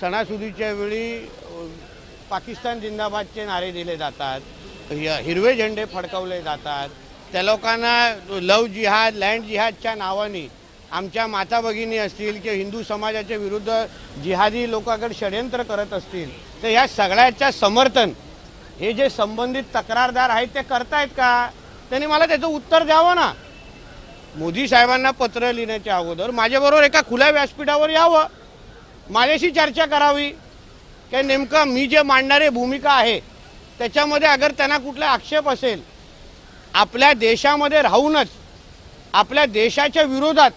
सणासुदीच्या वेळी पाकिस्तान जिंदाबादचे नारे दिले जातात हिरवे झेंडे फडकवले जातात. त्या लोकांना लव जिहाद लँड जिहादच्या नावाने आमच्या माता भगिनी असतील किंवा हिंदू समाजाच्या विरुद्ध जिहादी लोकांकडे षडयंत्र करत असतील तर ह्या सगळ्याच्या समर्थन हे जे संबंधित तक्रारदार आहेत ते करतायत का? त्यांनी मला त्याचं उत्तर द्यावं ना. मोदी साहेबांना पत्र लिहिण्याच्या अगोदर माझ्याबरोबर एका खुल्या व्यासपीठावर यावं. माझ्याशी चर्चा करावी. की नेमकं मी जे मांडणारी भूमिका आहे त्याच्यामध्ये अगर त्यांना कुठला आक्षेप असेल आपल्या देशामध्ये राहूनच आपल्या देशाच्या विरोधात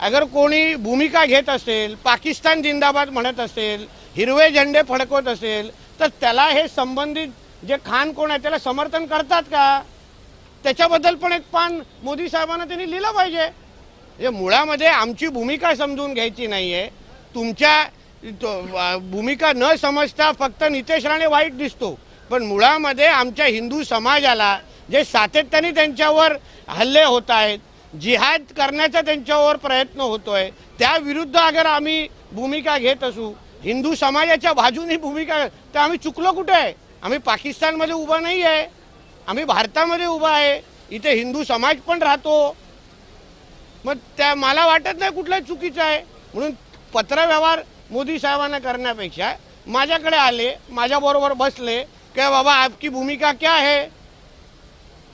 अगर कोणी भूमिका घेत असेल पाकिस्तान जिंदाबाद म्हणत असेल हिरवे झेंडे फडकवत असेल तर त्याला हे संबंधित जे खान कोण आहे त्याला समर्थन करतात का? त्याच्याबद्दल पण एक पान मोदी साहेबांना त्यांनी लिहिलं पाहिजे. म्हणजे मुळामध्ये आमची भूमिका समजून घ्यायची नाही आहे तुमच्या तो- भूमिका न समजता फक्त नितेश राणे वाईट दिसतो. पण मुळामध्ये आमच्या हिंदू समाजाला जे सातत्याने त्यांच्यावर हल्ले होत आहेत जिहाद करण्याचा त्यांच्यावर प्रयत्न होतोय त्याविरुद्ध अगर आम्ही भूमिका घेत असू हिंदू समाजाच्या बाजूने भूमिका तर आम्ही चुकलो कुठे आहे? आम्ही पाकिस्तानमध्ये उभा नाही आहे. आम्ही भारतामध्ये उभा आहे. इथे हिंदू समाज पण राहतो. मग त्या मला वाटत नाही कुठलं चुकीचं आहे. म्हणून पत्रव्यवहार मोदी साहेबांना करण्यापेक्षा माझ्याकडे आले माझ्याबरोबर बसले की बाबा आपकी भूमिका क्या है?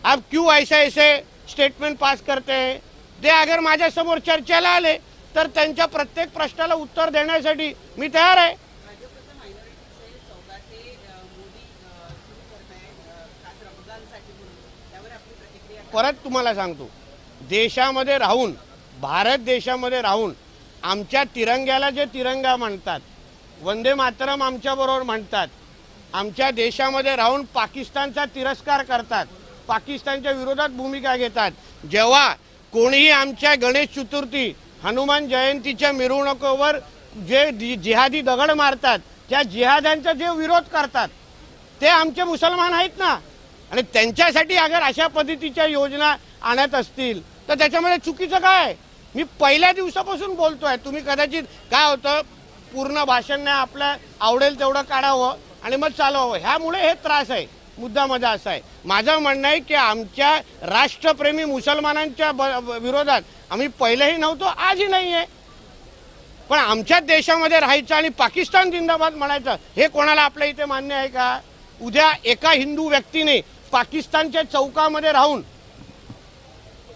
आप क्यों ऐसे ऐसे स्टेटमेंट पास करते हैं? ते अगर माझ्यासमोर चर्चेला आले तर त्यांच्या प्रत्येक प्रश्नाला उत्तर देण्यासाठी मी तयार आहे. परत तुम्हाला सांगतो देशामध्ये राहून भारत देशामध्ये राहून आमच्या तिरंग्याला जे तिरंगा म्हणतात वंदे मातरम आमच्याबरोबर म्हणतात आमच्या देशामध्ये राहून पाकिस्तानचा तिरस्कार करतात पाकिस्तानच्या विरोधात भूमिका घेतात जेव्हा कोणीही आमच्या गणेश चतुर्थी हनुमान जयंतीच्या मिरवणुकीवर जे जिहादी दगड मारतात त्या जिहाद्यांचा जे विरोध करतात ते आमचे मुसलमान आहेत ना आणि त्यांच्यासाठी अगर अशा पद्धतीच्या योजना आणत असतील तर त्याच्यामध्ये चुकीचं काय आहे? मी पहिल्या दिवसापासून बोलतोय. तुम्ही कदाचित काय होतं पूर्ण भाषण नाही आपल्या आवडेल तेवढं काढावं आणि मग चालवावं. ह्यामुळे हे त्रास आहे. मुद्दा माझा असा आहे. माझं म्हणणं आहे की आमच्या राष्ट्रप्रेमी मुसलमानांच्या ब- विरोधात आम्ही पहिलेही नव्हतो आजही नाही आहे पण आमच्याच देशामध्ये राहायचं आणि पाकिस्तान जिंदाबाद म्हणायचं हे कोणाला आपल्या इथे मान्य आहे का? उद्या एका हिंदू व्यक्तीने पाकिस्तानच्या चौकामध्ये राहून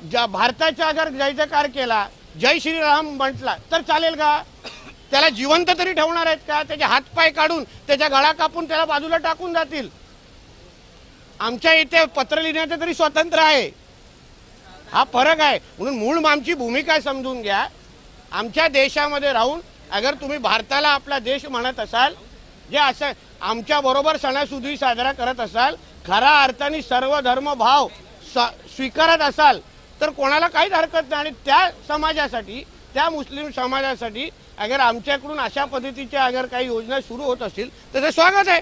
ज्या भारताच्या अगर जय जयकार केला जय श्रीराम म्हटला तर चालेल का? त्याला जिवंत तरी ठेवणार आहेत का? त्याचे हातपाय काढून त्याच्या गळा कापून त्याला बाजूला टाकून जातील. आमच्या इथे पत्र लिहिण्याचं तरी स्वातंत्र्य आहे. हा फरक आहे. म्हणून मूळ आमची भूमिका समजून घ्या. आमच्या देशामध्ये राहून अगर तुम्ही भारताला आपला देश म्हणत असाल जे असं आमच्या बरोबर सणासुदी साजरा करत असाल खऱ्या अर्थाने सर्व धर्मभाव स- स्वीकारत असाल तर कोणाला काहीच हरकत नाही. आणि त्या समाजासाठी त्या मुस्लिम समाजासाठी अगर आमच्याकडून अशा पद्धतीच्या अगर काही योजना सुरू होत असतील तर ते स्वागत आहे.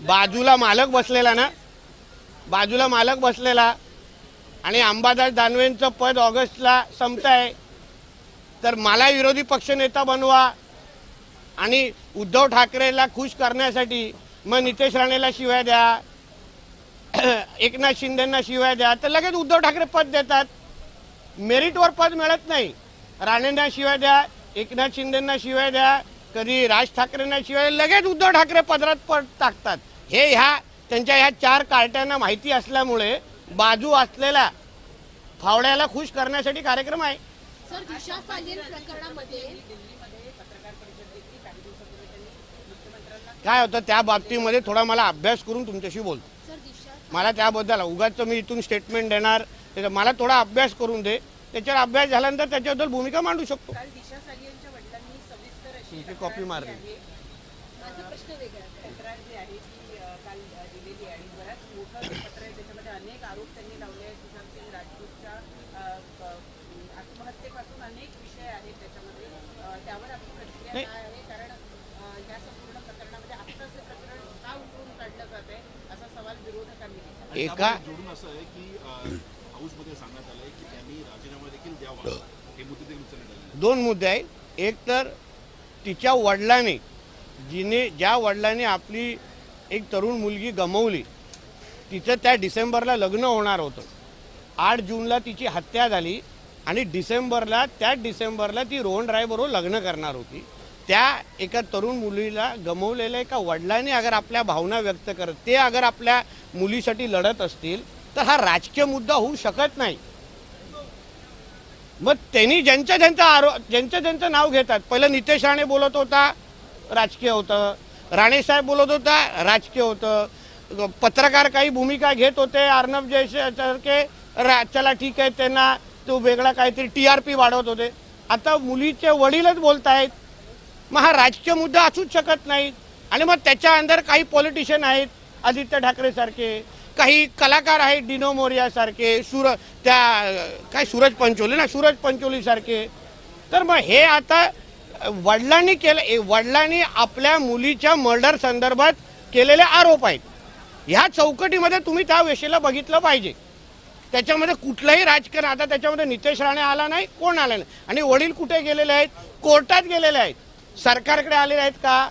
बाजूला मालक बसलेला ना? बाजूला मालक बसलेला. आणि अंबादास दानवेंचं पद ऑगस्टला संपत आहे तर मला विरोधी पक्षनेता बनवा आणि उद्धव ठाकरेला खुश करण्यासाठी मग नितेश राणेला शिवाय द्या. एकनाथ शिंदेना शिव्या द्या तर लगेच उद्धव ठाकरे पद देतात. मेरिटवर पद मिळत नाही. राणेंना शिव्या द्या एकनाथ शिंदेना शिव्या द्या कधी राज ठाकरेंना शिव्या लगेच उद्धव ठाकरे पदरात पद टाकतात. हे ह्या त्यांच्या ह्या चार कार्ट्यांना माहिती असल्यामुळे बाजू असलेल्या फावड्याला खुश करण्यासाठी कार्यक्रम आहे. सर दिशा सालीन प्रकरणामध्ये काय होतं त्या बाबतीमध्ये थोडा मला अभ्यास करून तुमच्याशी बोलतो. मला त्याबद्दल उगाच मी इथून स्टेटमेंट देणार. त्याचा मला थोडा अभ्यास करून दे. त्याच्यावर अभ्यास झाल्यानंतर त्याच्याबद्दल भूमिका मांडू शकतो. काल दिशा सालियांच्या वडिलांनी सविस्तर अशी तुमची तक्रार कॉपी मारली. दिली आहे. माझा प्रश्न वेगळा आहे. तक्रार जी आहे ती अ, काल अ, दिलेली आहे आणि बऱ्याच मोठं ते पत्र आहे त्याच्यामध्ये अनेक आरोप त्यांनी लावले आहेत सुशांत सिंग राजपूतच्या अ, अ, आत्महत्येपासून अनेक विषय आहेत त्याच्यामध्ये अ, त्यावर आपली प्रतिक्रिया नाही. काय आहे कारण अ, या संपूर्ण प्रकरणामध्ये आत्ताच हे प्रकरण का उठवून काढलं जात आहे असा सवाल विरोधकांनी केला आणि एका त्यामध्ये जोडून असं आहे की अ, हाऊसमध्ये सांगण्यात आलंय की त्यांनी राजीनामा देखील द्यावा हे मुद्दे देखील उचलण्यात आले दोन मुद्दे आहेत. एक तर तिच्या वडिलांनी जिने ज्या वडिलांनी आपली एक तरुण मुलगी गमावली तिचं त्या डिसेंबरला लग्न होणार होतं. आठ जूनला तिची हत्या झाली आणि डिसेंबरला त्या डिसेंबरला ती रोहन रायबरोबर लग्न करणार होती. त्या एका तरुण मुलीला गमवलेल्या एका वडिलांनी अगर आपल्या भावना व्यक्त करत ते अगर आपल्या मुलीसाठी लढत असतील तर हा राजकीय मुद्दा होऊ शकत नाही. मग त्यांनी ज्यांच्या ज्यांचं आरो ज्यांचं ज्यांचं नाव घेतात पहिलं नितेश राणे बोलत होता राजकीय होतं. राणेसाहेब बोलत होता राजकीय होतं. पत्रकार काही भूमिका घेत होते अर्णब जयसारखे रा चला ठीक आहे त्यांना तो वेगळा काहीतरी टी आर पी वाढवत होते. आता मुलीचे वडीलच बोलतायत. मग हा राजकीय मुद्दा असूच शकत नाही आणि मग त्याच्या अंदर काही पॉलिटिशियन आहेत आदित्य ठाकरे सारखे काही कलाकार आहेत डिनो मोरिया सारखे त्या काय सूरज पंचोली ना सूरज पंचोली सारखे. तर मग हे आता वडिलांनी केलं वडिलांनी आपल्या मुलीच्या मर्डर संदर्भात केलेले आरोप आहेत. ह्या चौकटीमध्ये तुम्ही त्या वेशेला बघितलं पाहिजे. त्याच्यामध्ये कुठलंही राजकारण आता त्याच्यामध्ये नितेश राणे आला नाही कोण आला नाही? आणि वडील कुठे गेलेले आहेत? कोर्टात गेलेले आहेत. सरकारकडे आलेले आहेत का?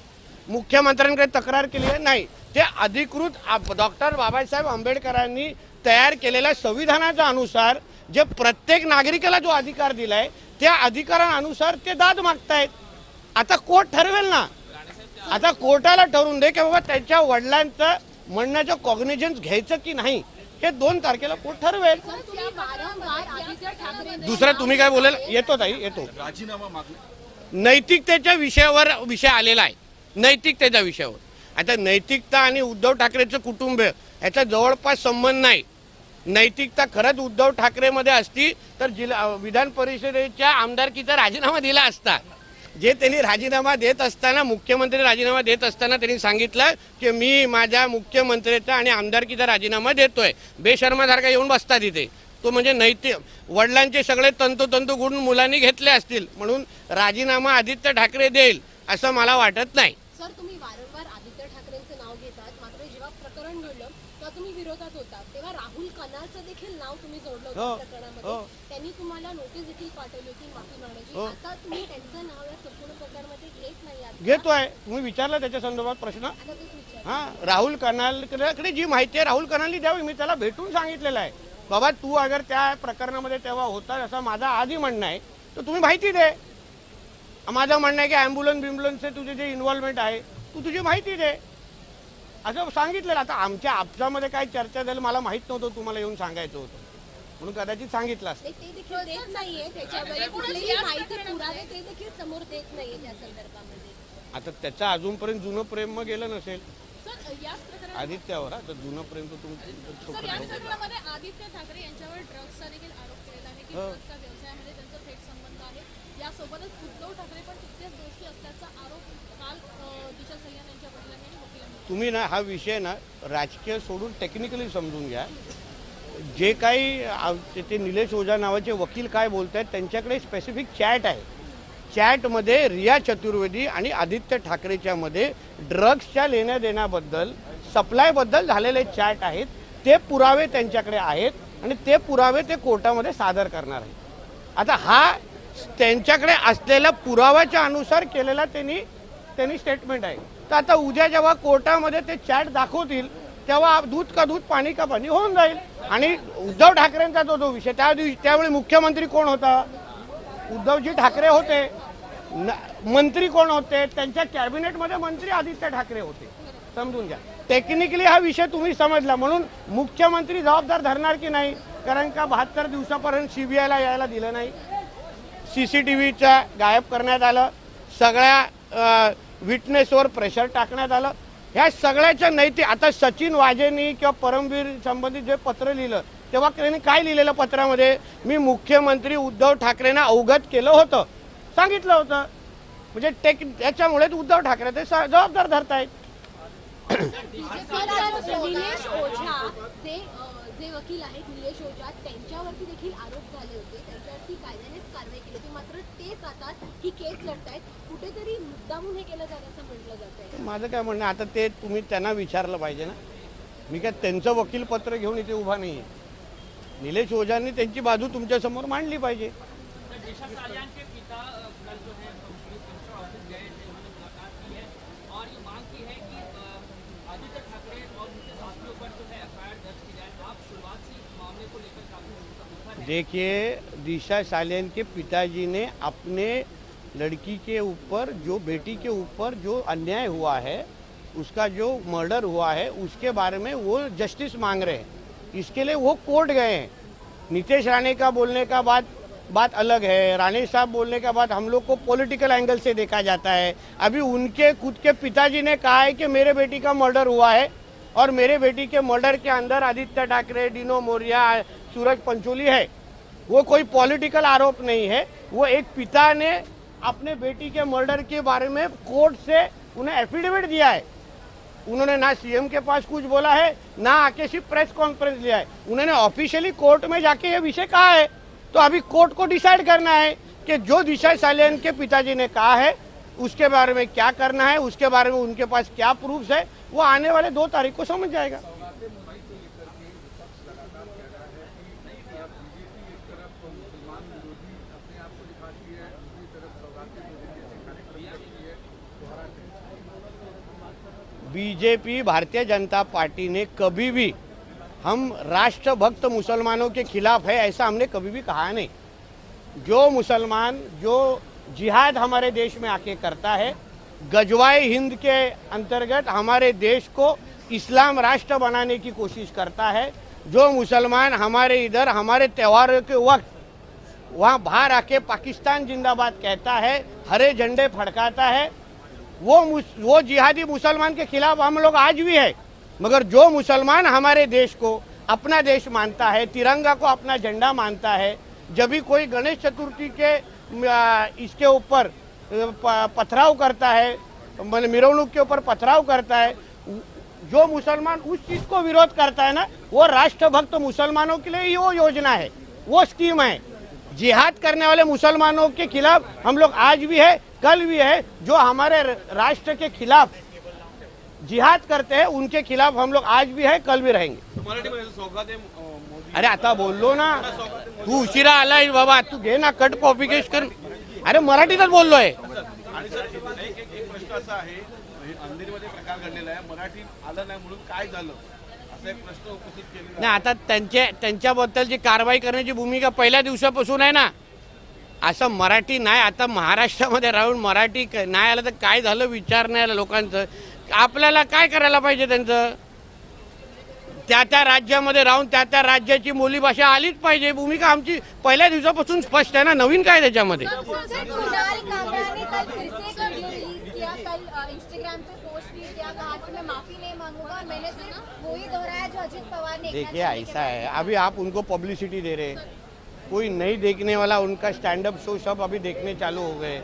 मुख्यमंत्र्यांकडे तक्रार केली आहे? नाही. ते अधिकृत डॉक्टर बाबासाहेब आंबेडकरांनी तयार केलेल्या संविधानाच्या अनुसार जे प्रत्येक नागरिकाला जो अधिकार दिलाय त्या अधिकारानुसार ते दाद मागतायत. आता कोर्ट ठरवेल ना. आता कोर्टाला ठरवून दे की बाबा त्याच्या वडिलांचं म्हणण्याचं कॉग्निजन्स घ्यायचं की नाही हे दोन तारखेला कोर्ट ठरवेल. दुसरं तुम्ही काय बोलेल? येतो ताई येतो. राजीनामा मागणे नैतिकतेच्या विषयावर विषय आलेला आहे. नैतिकतेच्या विषयावर. आता नैतिकता आणि उद्धव ठाकरेचं कुटुंब याचा जवळपास संबंध नाही. नैतिकता खरंच उद्धव ठाकरेमध्ये असती तर जिल्हा विधान परिषदेच्या आमदारकीचा राजीनामा दिला असता. जे त्यांनी राजीनामा देत असताना मुख्यमंत्री राजीनामा देत असताना त्यांनी सांगितलं की मी माझ्या मुख्यमंत्र्याचा आणि आमदारकीचा राजीनामा देतोय. बेशर्मासारखा येऊन बसतात इथे. तो म्हणजे नैतिक. वडिलांचे सगळे तंतोतंतू गुण मुलांनी घेतले असतील म्हणून राजीनामा आदित्य ठाकरे देईल असं मला वाटत नाही. सर तुम्ही वारंवार आदित्य ठाकरेंचं नाव घेतात मात्र जेव्हा प्रकरण घडलं तेव्हा तुम्ही विरोधात होता. तेव्हा राहुल कनालचं देखील नाव तुम्ही जोडलं हो, होतं प्रकरणामध्ये. हो. त्यांनी तुम्हाला नोटीस देखील पाठवली होती माफी मागण्याची हो. आता तुम्ही त्यांचं नाव या संपूर्ण प्रकरणामध्ये घेत नाही? घेतोय तुम्ही विचारला त्याच्या संदर्भात प्रश्न? हा राहुल कनालकडे जी माहिती आहे. राहुल कनालनी द्यावी मी त्याला भेटून सांगितलेलं आहे. बाबा तू अगर त्या प्रकरणामध्ये तेव्हा होता असं माझं आधी म्हणणं आहे तर तुम्ही माहिती दे. माझं म्हणणं आहे की ॲम्ब्युलन्स बिम्ब्युलन्सचे तुझे जे इन्व्हॉल्वमेंट आहे तू तुझी माहिती दे. असं सांगितलेलं आता आमच्या आपसामध्ये काय चर्चा झाली मला माहीत नव्हतं तुम्हाला येऊन सांगायचं होतं. म्हणून कदाचित सांगितलं असतं. आता त्याचं अजूनपर्यंत जुनं प्रेम मग गेलं नसेल. आदित्यावर हा, तर जुनं प्रेम तर तुमचं आदित्य ठाकरे यांच्यावर ड्रग्सचा देखील आरोप केलेला आहे की हो. ड्रग्सच्या व्यवसायामध्ये त्यांचा थेट संबंध आहे. यासोबतच उद्धव ठाकरे पण तितकेच दोषी असल्याचा आरोप काल दिशा सय्यद यांच्या वडिलांनी आणि वकिलांनी तुम्ही ना हा विषय ना राजकीय सोडून टेक्निकली समजून घ्या. जे काही ते- निलेश ओझा नावाचे वकील काय बोलत आहेत त्यांच्याकडे स्पेसिफिक चॅट आहे. चॅटमध्ये रिया चतुर्वेदी आणि आदित्य ठाकरेच्या मध्ये ड्रग्सच्या लेण्या देण्याबद्दल सप्लायबद्दल झालेले चॅट आहेत ते पुरावे त्यांच्याकडे आहेत आणि ते पुरावे ते कोर्टामध्ये सादर करणार आहेत. आता हा त्यांच्याकडे असलेल्या पुराव्याच्या अनुसार केलेला त्यांनी त्यांनी स्टेटमेंट आहे. तर आता उद्या जेव्हा कोर्टामध्ये ते चॅट दाखवतील तेव्हा दूध का दूध पाणी का पाणी होऊन जाईल. आणि उद्धव ठाकरेंचा जो जो विषय त्या दिवशी त्यावेळी मुख्यमंत्री कोण होता? उद्धवजी ठाकरे होते. मंत्री कोण होते? त्यांच्या कॅबिनेटमध्ये मंत्री आदित्य ठाकरे होते. समजून घ्या. टेक्निकली हा विषय तुम्ही समजला. म्हणून मुख्यमंत्री जबाबदार धरणार की नाही? कारण का बहात्तर दिवसापर्यंत सीबीआयला यायला दिलं नाही. सी सी टी व्हीच्या गायब करण्यात आलं. सगळ्या विटनेसवर प्रेशर टाकण्यात आलं. ह्या सगळ्याच्या नैतिक आता सचिन वाजेनी किंवा परमवीर संबंधित जे पत्र लिहिलं तेव्हा त्यांनी काय लिहिलेलं पत्रामध्ये? मी मुख्यमंत्री उद्धव ठाकरेंना अवगत केलं होतं. सांगितलं होतं. म्हणजे टेक त्याच्यामुळेच उद्धव ठाकरे ते स- जबाबदार धरतायत. निलेश ओझा जे जे वकील आहेत निलेश ओझा त्यांच्यावरती देखील आरोप झाले होते. त्यांच्यावरती कायद्यानेच कारवाई केली होती. मात्र तेच आता ही केस लढतायत. कुठेतरी मुद्दामून हे केलं जात असं म्हटलं जात आहे. माझं काय म्हणणं आता ते तुम्ही त्यांना विचारलं पाहिजे ना. मी काय त्यांचं वकीलपत्र घेऊन इथे उभा नाही आहे निलेश ओझांनी त्यांची बाजू तुमच्यासमोर मांडली पाहिजे. देखिए, दिशा सालियन के पिताजी ने अपने लड़की के ऊपर, जो बेटी के ऊपर जो अन्याय हुआ है, उसका जो मर्डर हुआ है, उसके बारे में वो जस्टिस मांग रहे हैं। इसके लिए वो कोर्ट गए हैं। नीतीश राणे का बोलने का बात बात अलग है। राणे साहब बोलने का बात हम लोग को पॉलिटिकल एंगल से देखा जाता है। अभी उनके, खुद के पिताजी ने कहा है कि मेरे बेटी का मर्डर हुआ है और मेरे बेटी के मर्डर के अंदर आदित्य ठाकरे, डिनो मौर्या, सूरज पंचोली है। वो कोई पॉलिटिकल आरोप नहीं है। वो एक पिता ने अपने बेटी के मर्डर के बारे में कोर्ट से उन्हें एफिडेविट दिया है। उन्होंने ना सीएम के पास कुछ बोला है, ना आके सिर्फ़ प्रेस कॉन्फ्रेंस लिया है। उन्होंने ऑफिशियली कोर्ट में जाके ये विषय कहा है। तो अभी कोर्ट को डिसाइड करना है कि जो दिशा सालियन के पिताजी ने कहा है, उसके बारे में क्या करना है, उसके बारे में उनके पास क्या प्रूफ्स है, वो आने वाले दो तारीख को समझ जाएगा। बीजेपी, भारतीय जनता पार्टी ने कभी भी हम राष्ट्रभक्त मुसलमानों के खिलाफ है, ऐसा हमने कभी भी कहा नहीं। जो मुसलमान, जो जिहाद हमारे देश में आके करता है, गजवाए हिंद के अंतर्गत हमारे देश को इस्लाम राष्ट्र बनाने की कोशिश करता है, जो मुसलमान हमारे इधर, हमारे त्योहारों के वक्त वहाँ बाहर आके पाकिस्तान जिंदाबाद कहता है, हरे झंडे फड़काता है वो वो जिहादी मुसलमान के खिलाफ हम लोग आज भी है। मगर जो मुसलमान हमारे देश को अपना देश मानता है, तिरंगा को अपना झंडा मानता है, जब भी कोई गणेश चतुर्थी के इसके ऊपर पथराव करता है मतलब मिरवणूक के ऊपर पथराव करता है जो मुसलमान उस चीज़ को विरोध करता है ना, वो राष्ट्रभक्त मुसलमानों के लिए ही वो योजना है, वो स्कीम है। जिहाद करने वाले मुसलमानों के खिलाफ हम लोग आज भी है कल भी है जो हमारे राष्ट्र के खिलाफ जिहाद करते हैं उनके खिलाफ हम लोग आज भी है कल भी रहेंगे। अरे आता बोललो ना। तू उशिरा आलाय बाबा तू घे ना कट कॉपी केस कर। अरे मराठीतच बोललोय हे प्रकार घडलेला आहे मराठी आलं नाही म्हणून काय झालं? नाही आता त्यांचे त्यांच्याबद्दलची कारवाई करण्याची भूमिका पहिल्या दिवसापासून आहे ना असं मराठी नाही. आता महाराष्ट्रामध्ये राहून मराठी क- नाही आलं तर काय झालं? विचार नाही आला लोकांचं. आपल्याला काय करायला पाहिजे त्यांचं? त्या त्या राज्यामध्ये राहून त्या त्या राज्याची बोलीभाषा आलीच पाहिजे. भूमिका आमची पहिल्या दिवसापासून स्पष्ट आहे ना. नवीन काय त्याच्यामध्ये? अजित पवार ने देखिए ऐसा है। अभी आप उनको पब्लिसिटी दे रहे हैं। कोई नहीं देखने वाला उनका स्टैंड अप शो सब अभी देखने चालू हो गए।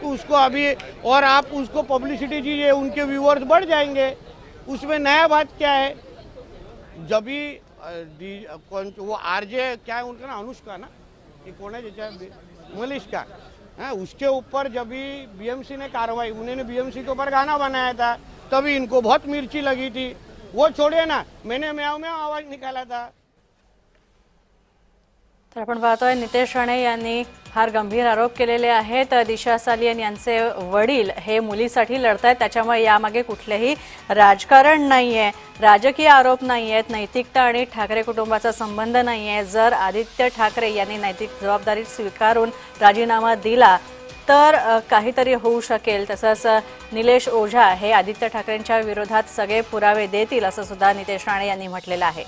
तो उसको अभी और आप उसको पब्लिसिटी दीजिए उनके व्यूअर्स बढ़ जाएँगे। उसमें नया बात क्या है? जब डी- कौन वो आरजे क्या है उनका ना अनुष्का ना? ये कौन है जैसा मलिश्का हाँ उसके ऊपर जब भी बीएमसी ने कार्रवाई उन्होंने बीएमसी के ऊपर गाना बनाया था तभी इनको बहुत मिर्ची लगी थी। वो छोड़िए ना। मैंने म्याव म्याव आवाज निकाला था। तर आपण पाहतोय नितेश राणे यांनी फार गंभीर आरोप केलेले आहेत. दिशा सालियन यांचे वडील हे मुलीसाठी लढतायत. त्याच्यामुळे यामागे कुठलेही राजकारण नाहीये. राजकीय आरोप नाही आहेत नैतिकता आणि ठाकरे कुटुंबाचा संबंध नाही आहे जर आदित्य ठाकरे यांनी नैतिक जबाबदारी स्वीकारून राजीनामा दिला तर काहीतरी होऊ शकेल. तसंच निलेश ओझा हे आदित्य ठाकरेंच्या विरोधात सगळे पुरावे देतील असं सुद्धा नितेश राणे यांनी म्हटलेलं आहे.